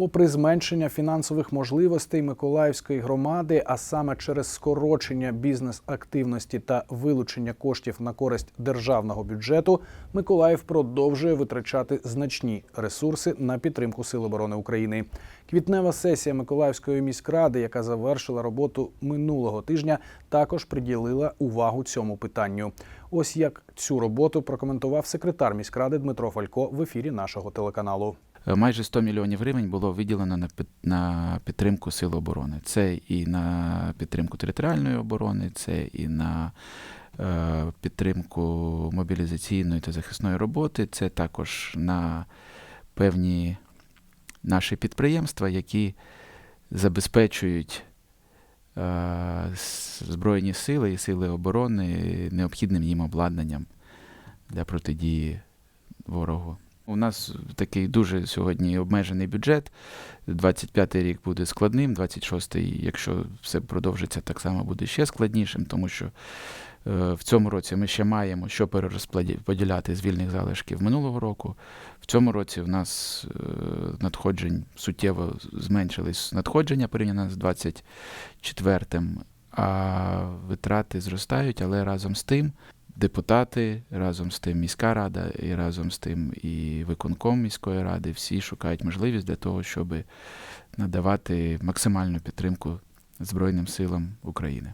Попри зменшення фінансових можливостей Миколаївської громади, а саме через скорочення бізнес-активності та вилучення коштів на користь державного бюджету, Миколаїв продовжує витрачати значні ресурси на підтримку Сил оборони України. Квітнева сесія Миколаївської міськради, яка завершила роботу минулого тижня, також приділила увагу цьому питанню. Ось як цю роботу прокоментував секретар міськради Дмитро Фалько в ефірі нашого телеканалу. Е, Майже 100 мільйонів гривень було виділено на під- на підтримку Сил оборони. Це і на підтримку територіальної оборони, це і на е, підтримку мобілізаційної та захисної роботи, це також на певні наші підприємства, які забезпечують е, Збройні сили і сили оборони необхідним їм обладнанням для протидії ворогу. У нас такий дуже сьогодні обмежений бюджет. 25-й рік буде складним, 26-й, якщо все продовжиться, так само буде ще складнішим, тому що е, в цьому році ми ще маємо що перерозподіляти з вільних залишків минулого року. В цьому році в нас е, надходжень суттєво зменшились надходження порівняно з 24-м, а витрати зростають, але разом з тим депутати, разом з тим міська рада, і разом з тим і виконком міської ради всі шукають можливість для того, щоб надавати максимальну підтримку Збройним силам України.